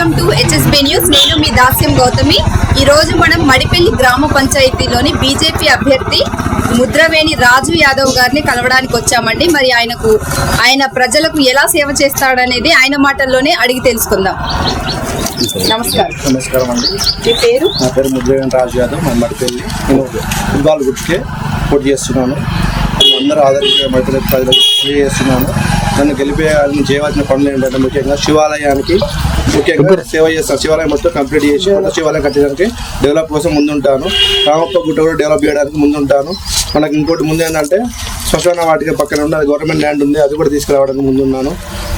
Welcome to HSB news నేను మీ దాస్యం గౌతమి. ఈ రోజు మనం మడిపల్లి గ్రామ పంచాయతీలోని బీజేపీ అభ్యర్థి ముద్రవేణి రాజు యాదవ్ గారిని కలవడానికి వచ్చామండి. మరి ఆయనకు ఆయన ప్రజలకు ఎలా సేవ చేస్తాడనేది ఆయన మాటల్లోనే అడిగి తెలుసుకుందాం. నమస్కారం. నమస్కారం అండి. మీ పేరు? నా పేరు ముద్రగన్ రాజు యాదవ్. మా మడిపల్లి నేను ఫుట్బాల్ గుర్తుకే పోటీ చేస్తున్నాను. నన్ను అందరూ ఆదరించే మడిపల్లి ప్రజలకు తెలియజేస్తున్నాను. నన్ను గెలిపే నేను చేయవలసిన పనులు ఏంటంటే ముఖ్యంగా శివాలయానికి ముఖ్యంగా సేవ చేస్తాను శివాలయం మొత్తం కంప్లీట్ చేసి శివాలయం కట్టడానికి డెవలప్ కోసం ముందుంటాను. రామప్ప గుట్ట కూడా డెవలప్ చేయడానికి ముందుంటాను. మనకి ఇంకోటి ముందు ఏంటంటే శ్మశాన వాటిక పక్కన ఉన్న గవర్నమెంట్ ల్యాండ్ ఉంది అది కూడా తీసుకురావడానికి ముందున్నాను.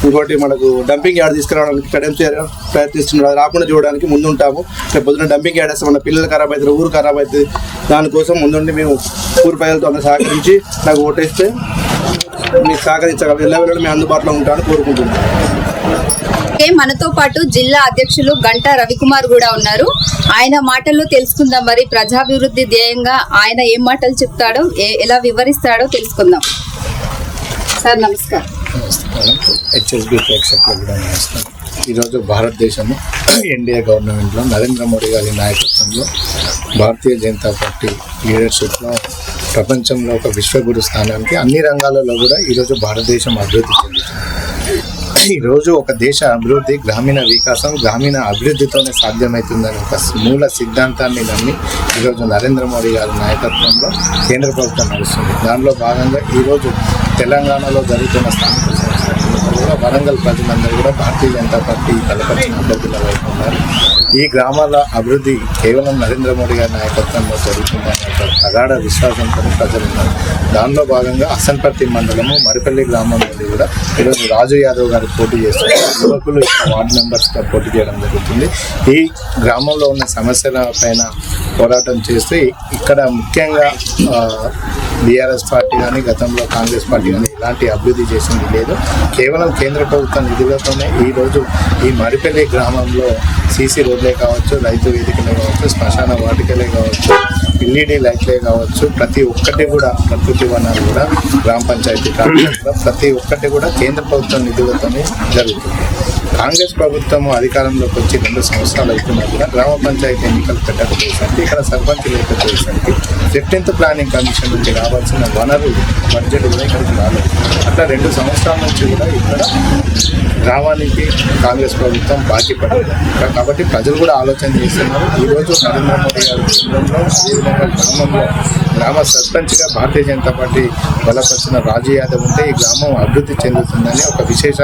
ఇంకోటి మనకు డంపింగ్ యార్డ్ తీసుకురావడానికి కడెం ప్రయత్నిస్తున్నాడు రాకుండా చూడడానికి ముందుంటాము. రేపు పొద్దున డంపింగ్ యార్డ్ వేస్తే మన పిల్లలు ఖరాబ్ అవుతారు ఊరు ఖరాబ్ అవుతుంది దానికోసం ముందుండి మేము ఊరు ప్రజలతో అందరూ సహకరించి నాకు ఓటేస్తే మీకు సహకరించగలరు ఎలా వెళ్ళడం మేము అందుబాటులో ఉంటామని కోరుకుంటున్నాను ఓకే, మనతో పాటు జిల్లా అధ్యక్షులు గంటా రవికుమార్ కూడా ఉన్నారు. ఆయన మాటల్లో తెలుసుకుందాం మరి. ప్రజాభివృద్ధి ధ్యేయంగా ఆయన ఏం మాటలు చెప్తాడో ఏ- ఎలా వివరిస్తాడో తెలుసుకుందాం. సార్ నమస్కారం. హెచ్ఎస్బి ప్రేక్షకులు కూడా నమస్కారం. ఈరోజు భారతదేశము ఎన్డీఏ గవర్నమెంట్లో నరేంద్ర మోడీ గారి నాయకత్వంలో భారతీయ జనతా పార్టీ లీడర్షిప్లో ప్రపంచంలో ఒక విశ్వగురు స్థానానికి అన్ని రంగాలలో కూడా ఈరోజు భారతదేశం అభివృద్ధి ఈరోజు ఒక దేశ అభివృద్ధి గ్రామీణ వికాసం గ్రామీణ అభివృద్ధితోనే సాధ్యమవుతుందని ఒక మూల సిద్ధాంతాన్ని నమ్మి ఈరోజు నరేంద్ర మోడీ గారి నాయకత్వంలో కేంద్ర ప్రభుత్వం నడుస్తుంది. దానిలో భాగంగా ఈరోజు తెలంగాణలో జరుగుతున్న స్థానిక సంస్థల కూడా వరంగల్ ప్రజలందరూ కూడా భారతీయ జనతా పార్టీ బలపరిచిన అభ్యర్థుల వైపు ఉన్నారు ఈ గ్రామాల అభివృద్ధి కేవలం నరేంద్ర మోడీ గారి నాయకత్వంలో జరుగుతుందనే ఒక అగాఢ విశ్వాసంతో ప్రజలు ఉన్నారు దానిలో భాగంగా అసన్పర్తి మండలము మరిపల్లి గ్రామం నుండి కూడా ఈరోజు రాజు యాదవ్ గారు పోటీ చేస్తున్నారు. యువకులు ఇక్కడ వార్డు మెంబర్స్గా పోటీ చేయడం జరుగుతుంది. ఈ గ్రామంలో ఉన్న సమస్యల పైన పోరాటం చేస్తే ఇక్కడ ముఖ్యంగా బీఆర్ఎస్ పార్టీ కానీ గతంలో కాంగ్రెస్ పార్టీ కానీ ఇలాంటి అభివృద్ధి చేసింది లేదు. కేవలం కేంద్ర ప్రభుత్వ నిధులతోనే ఈరోజు ఈ మరిపల్లి గ్రామంలో సీసీ రోడ్లే కావచ్చు రైతు వేదికలే కావచ్చు శ్మశాన వాటికలే కావచ్చు ఎల్ఈడి లైట్లే కావచ్చు ప్రతి ఒక్కటి కూడా ప్రకృతి వనాలు కూడా గ్రామ పంచాయతీ కూడా ప్రతి ఒక్కటి కూడా కేంద్ర ప్రభుత్వం నిధులతోనే జరుగుతుంది. కాంగ్రెస్ ప్రభుత్వం అధికారంలోకి వచ్చి రెండు సంవత్సరాలు అవుతున్నా కూడా గ్రామ పంచాయతీ ఎన్నికలు పెట్టకపోయేసరికి ఇక్కడ సర్పంచ్ లేకపోయేసరికి ఫిఫ్టీన్త్ ప్లానింగ్ కమిషన్ నుంచి రావాల్సిన వనరులు బడ్జెట్ కూడా ఇక్కడికి రాలేదు. అట్లా రెండు సంవత్సరాల నుంచి కూడా ఇక్కడ రావడానికి కాంగ్రెస్ ప్రభుత్వం బాధ్యపడదు కాబట్టి ప్రజలు కూడా ఆలోచన చేస్తున్నారు. ఈరోజు నరేంద్ర మోడీ గారి కేంద్రంలో అదేవిధంగా గ్రామంలో గ్రామ సర్పంచ్గా భారతీయ జనతా పార్టీ బలపరిచిన రాజు యాదవ్ ఉంటే ఈ గ్రామం అభివృద్ధి చెందుతుందని ఒక విశేష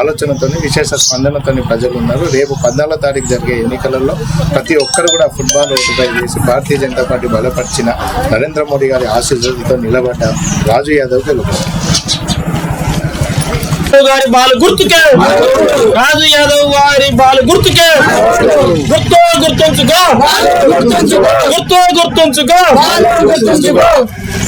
ఆలోచనతోని విశేష స్పందనతోని ప్రజలు ఉన్నారు. రేపు పద్నాలుగో తారీఖు జరిగే ఎన్నికలలో ప్రతి ఒక్కరు కూడా ఫుట్బాల్ ఓటుపై చేసి భారతీయ జనతా పార్టీ బలపరిచిన నరేంద్ర మోడీ గారి ఆశీస్సులతో నిలబడ్డ రాజు యాదవ్ గెలుపు. గారి బాలు గుర్తుకే. రాజు యాదవ్ గారి బాలు గుర్తుకే. గుర్తు గుర్తుంచుకో. గుర్తు గుర్తుంచుకో.